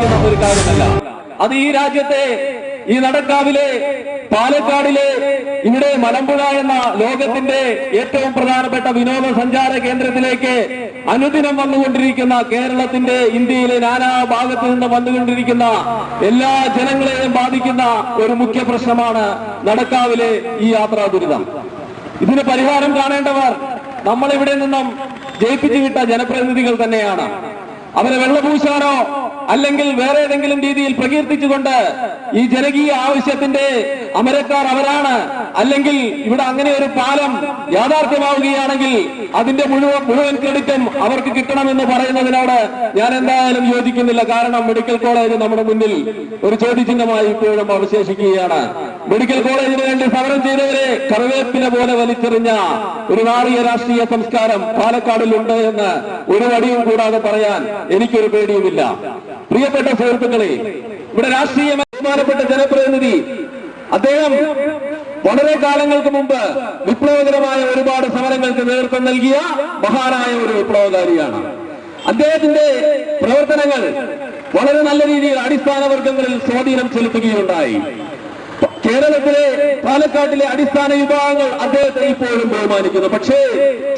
ബാധിക്കുന്ന ഒരു കാര്യമല്ല. അത് ഈ രാജ്യത്തെ ഈ നടക്കാവിലെ പാലക്കാടിലെ ഇവിടെ മലമ്പുഴ എന്ന ലോകത്തിന്റെ ഏറ്റവും പ്രധാനപ്പെട്ട വിനോദസഞ്ചാര കേന്ദ്രത്തിലേക്ക് അനുദിനം വന്നുകൊണ്ടിരിക്കുന്ന കേരളത്തിന്റെ ഇന്ത്യയിലെ നാനാ ഭാഗത്തു നിന്ന് വന്നുകൊണ്ടിരിക്കുന്ന എല്ലാ ജനങ്ങളെയും ബാധിക്കുന്ന ഒരു മുഖ്യ പ്രശ്നമാണ് നടക്കാവിലെ ഈ യാത്രാ ദുരിതം. ഇതിന് പരിഹാരം കാണേണ്ടവർ നമ്മളിവിടെ നിന്നും ജയിപ്പിച്ചു വിട്ട ജനപ്രതിനിധികൾ തന്നെയാണ്. അവരെ വെള്ളപൂശാനോ അല്ലെങ്കിൽ വേറെ ഏതെങ്കിലും രീതിയിൽ പ്രകീർത്തിച്ചുകൊണ്ട് ഈ ജനകീയ ആവശ്യത്തിന്റെ അമരക്കാർ അവരാണ്. അല്ലെങ്കിൽ ഇവിടെ അങ്ങനെ ഒരു പാലം യാഥാർത്ഥ്യമാവുകയാണെങ്കിൽ അതിന്റെ മുഴുവൻ മുഴുവൻ ക്രെഡിറ്റും അവർക്ക് കിട്ടണമെന്ന് പറയുന്നതിനോട് ഞാൻ എന്തായാലും യോജിക്കുന്നില്ല. കാരണം മെഡിക്കൽ കോളേജ് നമ്മുടെ മുന്നിൽ ഒരു ചോദ്യചിഹ്നമായി ഇപ്പോഴും അവശേഷിക്കുകയാണ്. മെഡിക്കൽ കോളേജിന് വേണ്ടി സമരം ചെയ്തവരെ കറിവേപ്പിനെ പോലെ വലിച്ചെറിഞ്ഞ ഒരു നാറിയ രാഷ്ട്രീയ സംസ്കാരം പാലക്കാടിലുണ്ട് എന്ന് ഒരു വടിയും കൂടാതെ പറയാൻ എനിക്കൊരു പേടിയുമില്ല. പ്രിയപ്പെട്ട സുഹൃത്തുക്കളെ ഇവിടെ രാഷ്ട്രീയ ബഹുമാനപ്പെട്ട ജനപ്രതിനിധി അദ്ദേഹം വളരെ കാലങ്ങൾക്ക് മുമ്പ് വിപ്ലവകരമായ ഒരുപാട് സമരങ്ങൾക്ക് നേതൃത്വം നൽകിയ മഹാനായ ഒരു വിപ്ലവകാരിയാണ്. അദ്ദേഹത്തിന്റെ പ്രവർത്തനങ്ങൾ വളരെ നല്ല രീതിയിൽ അടിസ്ഥാന വർഗങ്ങളിൽ സ്വാധീനം ചെലുത്തുകയുണ്ടായി. കേരളത്തിലെ പാലക്കാട്ടിലെ അടിസ്ഥാന വിഭാഗങ്ങൾ അദ്ദേഹത്തെ ഇപ്പോഴും ബഹുമാനിക്കുന്നു. പക്ഷേ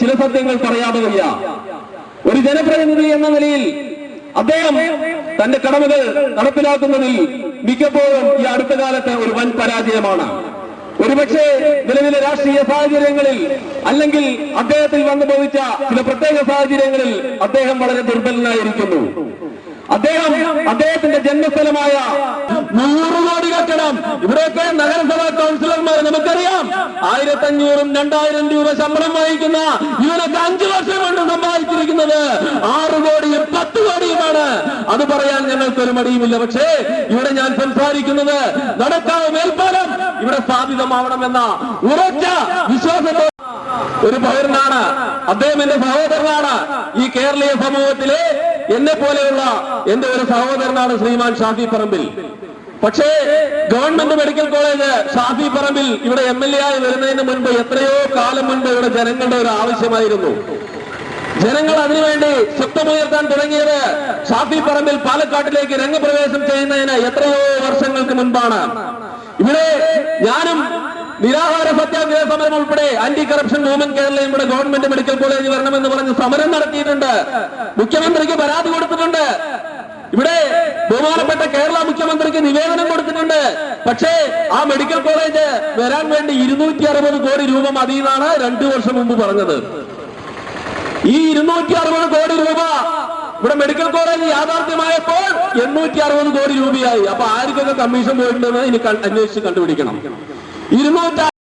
ചില സത്യങ്ങൾ പറയാതെ വയ്യ. ഒരു ജനപ്രതിനിധി എന്ന നിലയിൽ അദ്ദേഹം തന്റെ കടമകൾ നടപ്പിലാക്കുന്നതിൽ മിക്കപ്പോഴും ഈ അടുത്ത കാലത്ത് ഒരു വൻ പരാജയമാണ്. ഒരുപക്ഷെ നിലവിലെ രാഷ്ട്രീയ സാഹചര്യങ്ങളിൽ അല്ലെങ്കിൽ അദ്ദേഹത്തിൽ വന്നു ചില പ്രത്യേക സാഹചര്യങ്ങളിൽ അദ്ദേഹം വളരെ ദുർബലനായിരിക്കുന്നു. അദ്ദേഹം അദ്ദേഹത്തിന്റെ ജന്മസ്ഥലമായ നൂറ് കോടി കെട്ടിടം. ഇവിടെയൊക്കെ നഗരസഭാ കൗൺസിലർമാർ നമുക്കറിയാം. ആയിരത്തി അഞ്ഞൂറും രണ്ടായിരം രൂപ ശമ്പളം വഹിക്കുന്ന ഇവരൊക്കെ അഞ്ചു വർഷം കൊണ്ട് സമ്പാദിച്ചിരിക്കുന്നത് ആറ് കോടിയും പത്ത് കോടിയുമാണ്. അത് പറയാൻ ഞങ്ങൾക്ക് ഒരു മടിയുമില്ല. പക്ഷേ ഇവിടെ ഞാൻ സംസാരിക്കുന്നത് നടക്കാവ് മേൽപ്പാലം. ഇവിടെ സ്ഥാപിതമാവണമെന്ന ഉറച്ച വിശ്വാസത്തോടെ ഒരു പൗരനാണ്. അദ്ദേഹം എന്റെ സഹോദരനാണ്. ഈ കേരളീയ സമൂഹത്തിലെ എന്നെ പോലെയുള്ള എന്റെ ഒരു സഹോദരനാണ് ശ്രീമാൻ ഷാഫി പറമ്പിൽ. പക്ഷേ government medical college Shafi Parambil ഇവിടെ എം എൽ എ ആയി വരുന്നതിന് മുൻപ് എത്രയോ കാലം മുൻപ് ഇവിടെ ജനങ്ങളുടെ ഒരു ആവശ്യമായിരുന്നു. ജനങ്ങൾ അതിനുവേണ്ടി ശബ്ദമുയർത്താൻ തുടങ്ങിയത് ഷാഫി പറമ്പിൽ പാലക്കാട്ടിലേക്ക് രംഗപ്രവേശം ചെയ്യുന്നതിന് എത്രയോ വർഷങ്ങൾക്ക് മുൻപാണ്. ഇവിടെ ഞാനും നിരാഹാര സത്യാഗ്രഹ സമരം ഉൾപ്പെടെ ആന്റി കറപ്ഷൻ മൂവ്മെന്റ് കേരളം ഇവിടെ ഗവൺമെന്റ് മെഡിക്കൽ കോളേജ് വരണമെന്ന് പറഞ്ഞ് സമരം നടത്തിയിട്ടുണ്ട്. മുഖ്യമന്ത്രിക്ക് പരാതി കൊടുത്തിട്ടുണ്ട്. ഇവിടെ ബഹുമാനപ്പെട്ട കേരള മുഖ്യമന്ത്രിക്ക് നിവേദനം കൊടുത്തിട്ടുണ്ട്. പക്ഷേ ആ മെഡിക്കൽ കോളേജ് വരാൻ വേണ്ടി ഇരുന്നൂറ്റി അറുപത് കോടി രൂപ മതി എന്നാണ് രണ്ടു വർഷം മുമ്പ് പറഞ്ഞത്. ഈ ഇരുന്നൂറ്റി അറുപത് കോടി രൂപ ഇവിടെ മെഡിക്കൽ കോളേജ് യാഥാർത്ഥ്യമായപ്പോൾ എണ്ണൂറ്റി അറുപത് കോടി രൂപയായി. അപ്പൊ ആർക്കൊക്കെ കമ്മീഷൻ പോയിട്ടുണ്ടെന്ന് ഇനി അന്വേഷിച്ച് കണ്ടുപിടിക്കണം. ഇരുന്നൂറ്റി